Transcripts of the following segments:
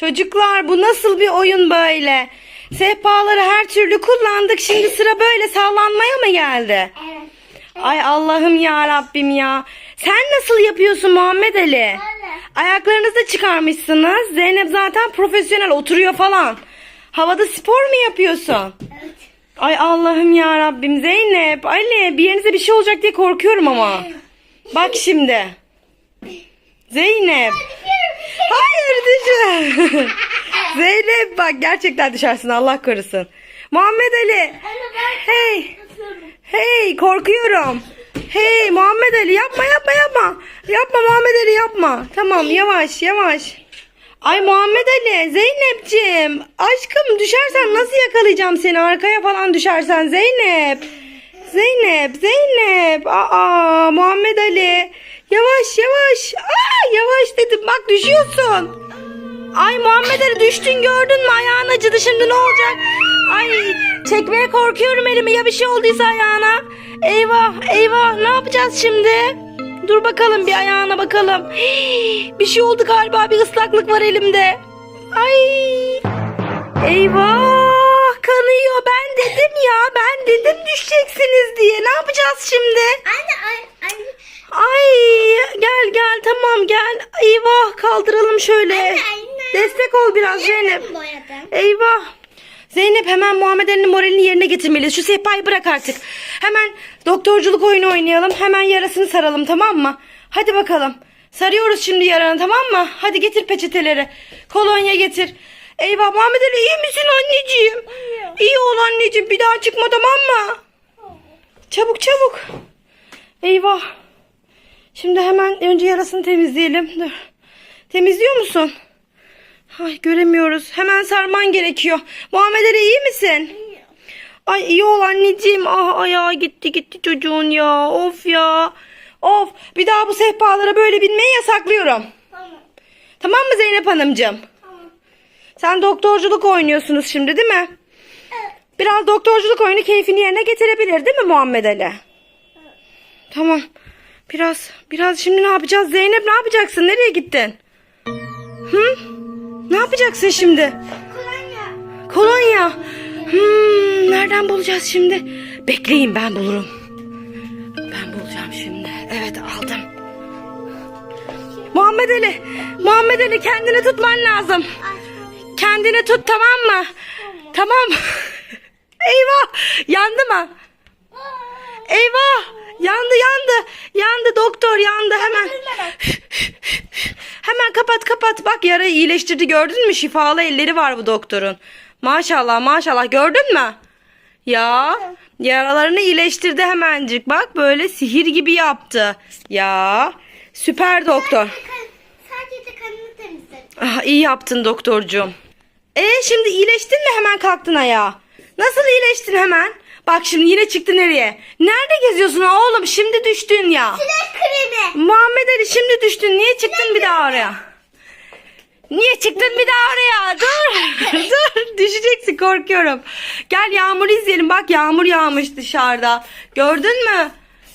Çocuklar bu nasıl bir oyun böyle? Sehpaları her türlü kullandık. Şimdi sıra böyle sallanmaya mı geldi? Evet. Ay Allah'ım ya Rabbim ya. Sen nasıl yapıyorsun Muhammed Ali? Böyle. Ayaklarınızı da çıkarmışsınız. Zeynep zaten profesyonel oturuyor falan. Havada spor mu yapıyorsun? Evet. Ay Allah'ım ya Rabbim Zeynep, Ali bir yerinize bir şey olacak diye korkuyorum ama. Bak şimdi. Zeynep. Hayır düşün. Zeynep bak gerçekten düşersin Allah korusun. Muhammed Ali. Hey. Hey korkuyorum. Hey Muhammed Ali yapma yapma yapma. Yapma Muhammed Ali yapma. Tamam yavaş yavaş. Ay Muhammed Ali Zeynep'ciğim aşkım düşersen nasıl yakalayacağım seni arkaya falan düşersen Zeynep. Zeynep Zeynep aa Muhammed Ali yavaş yavaş aa yavaş dedim bak düşüyorsun. Ay Muhammed Ali düştün gördün mü ayağın acıdı şimdi ne olacak? Ay çekmeye korkuyorum elimi ya bir şey olduysa ayağına. Eyvah eyvah ne yapacağız şimdi? Dur bakalım bir ayağına bakalım. Bir şey oldu galiba bir ıslaklık var elimde. Ay eyvah kanıyor ben dedim ya ben dedim düşeceksiniz diye ne yapacağız şimdi? Anne. Gel tamam gel. Eyvah kaldıralım şöyle. Anne, anne. Destek ol biraz Zeynep. Eyvah. Zeynep hemen Muhammed Ali'nin moralini yerine getirmeliyiz. Şu sehpayı bırak artık. Hemen doktorculuk oyunu oynayalım. Hemen yarasını saralım tamam mı? Hadi bakalım. Sarıyoruz şimdi yaranı tamam mı? Hadi getir peçeteleri. Kolonya getir. Eyvah Muhammed Ali iyi misin anneciğim? İyi ol anneciğim bir daha çıkma tamam mı? Çabuk çabuk. Eyvah. Şimdi hemen önce yarasını temizleyelim. Dur. Temizliyor musun? Ay göremiyoruz. Hemen sarman gerekiyor. Muhammed Ali iyi misin? Ay iyi ol anneciğim. Ah ayağı gitti gitti çocuğun ya. Of ya. Of. Bir daha bu sehpalara böyle binmeyi yasaklıyorum. Tamam. Tamam mı Zeynep Hanımcığım? Tamam. Sen doktorculuk oynuyorsunuz şimdi değil mi? Evet. Biraz doktorculuk oyunu keyfini yerine getirebilir değil mi Muhammed Ali? Tamam. Biraz, biraz şimdi ne yapacağız? Zeynep ne yapacaksın? Nereye gittin? Hı? Ne yapacaksın şimdi? Kolonya. Kolonya. Hmm, nereden bulacağız şimdi? Bekleyin ben bulurum. Ben bulacağım şimdi. Evet aldım. Muhammed Ali. Muhammed Ali kendini tutman lazım. Kendini tut tamam mı? Tamam. Eyvah. Yandı mı? Eyvah. Yandı yandı. Doktor yandı hemen. Hemen kapat kapat. Bak yarayı iyileştirdi gördün mü? Şifalı elleri var bu doktorun. Maşallah maşallah gördün mü? Ya yaralarını iyileştirdi hemencik. Bak böyle sihir gibi yaptı. Ya süper doktor. Kan- Sadece kanını temizledim. Ah, iyi yaptın doktorcuğum. E şimdi iyileştin mi hemen kalktın ayağa? Nasıl iyileştin hemen? Bak şimdi yine çıktı nereye? Nerede geziyorsun oğlum? Şimdi düştün ya. Sinek kremi. Muhammed Ali şimdi düştün. Niye çıktın bir daha oraya? Niye çıktın bir daha oraya? Dur. Dur. Düşeceksin korkuyorum. Gel yağmur izleyelim. Bak yağmur yağmış dışarıda. Gördün mü?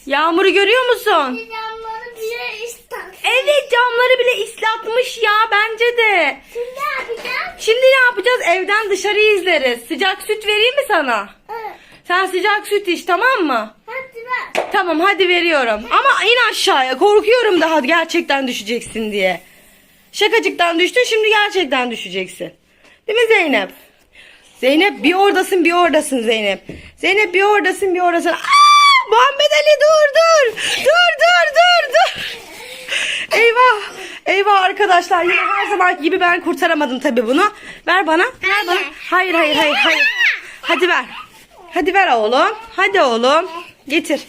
Yağmuru görüyor musun? Camları bile ıslat. Evet camları bile ıslatmış ya bence de. Şimdi ne yapacağım? Şimdi ne yapacağız? Evden dışarıyı izleriz. Sıcak süt vereyim mi sana? Evet. Sen sıcak süt iç tamam mı? Hadi ver. Tamam hadi veriyorum. Ama in aşağıya. Korkuyorum daha gerçekten düşeceksin diye. Şakacıktan düştün şimdi gerçekten düşeceksin. Değil mi Zeynep? Zeynep bir oradasın bir oradasın Zeynep. Zeynep bir oradasın bir oradasın. Aa, Muhammed Ali dur dur. Dur dur dur dur. Eyvah. Eyvah arkadaşlar yine her zaman gibi ben kurtaramadım tabii bunu. Ver bana. Ver bana. Hayır hayır hayır hayır. Hadi ver. Hadi ver oğlum. Hadi oğlum. Getir.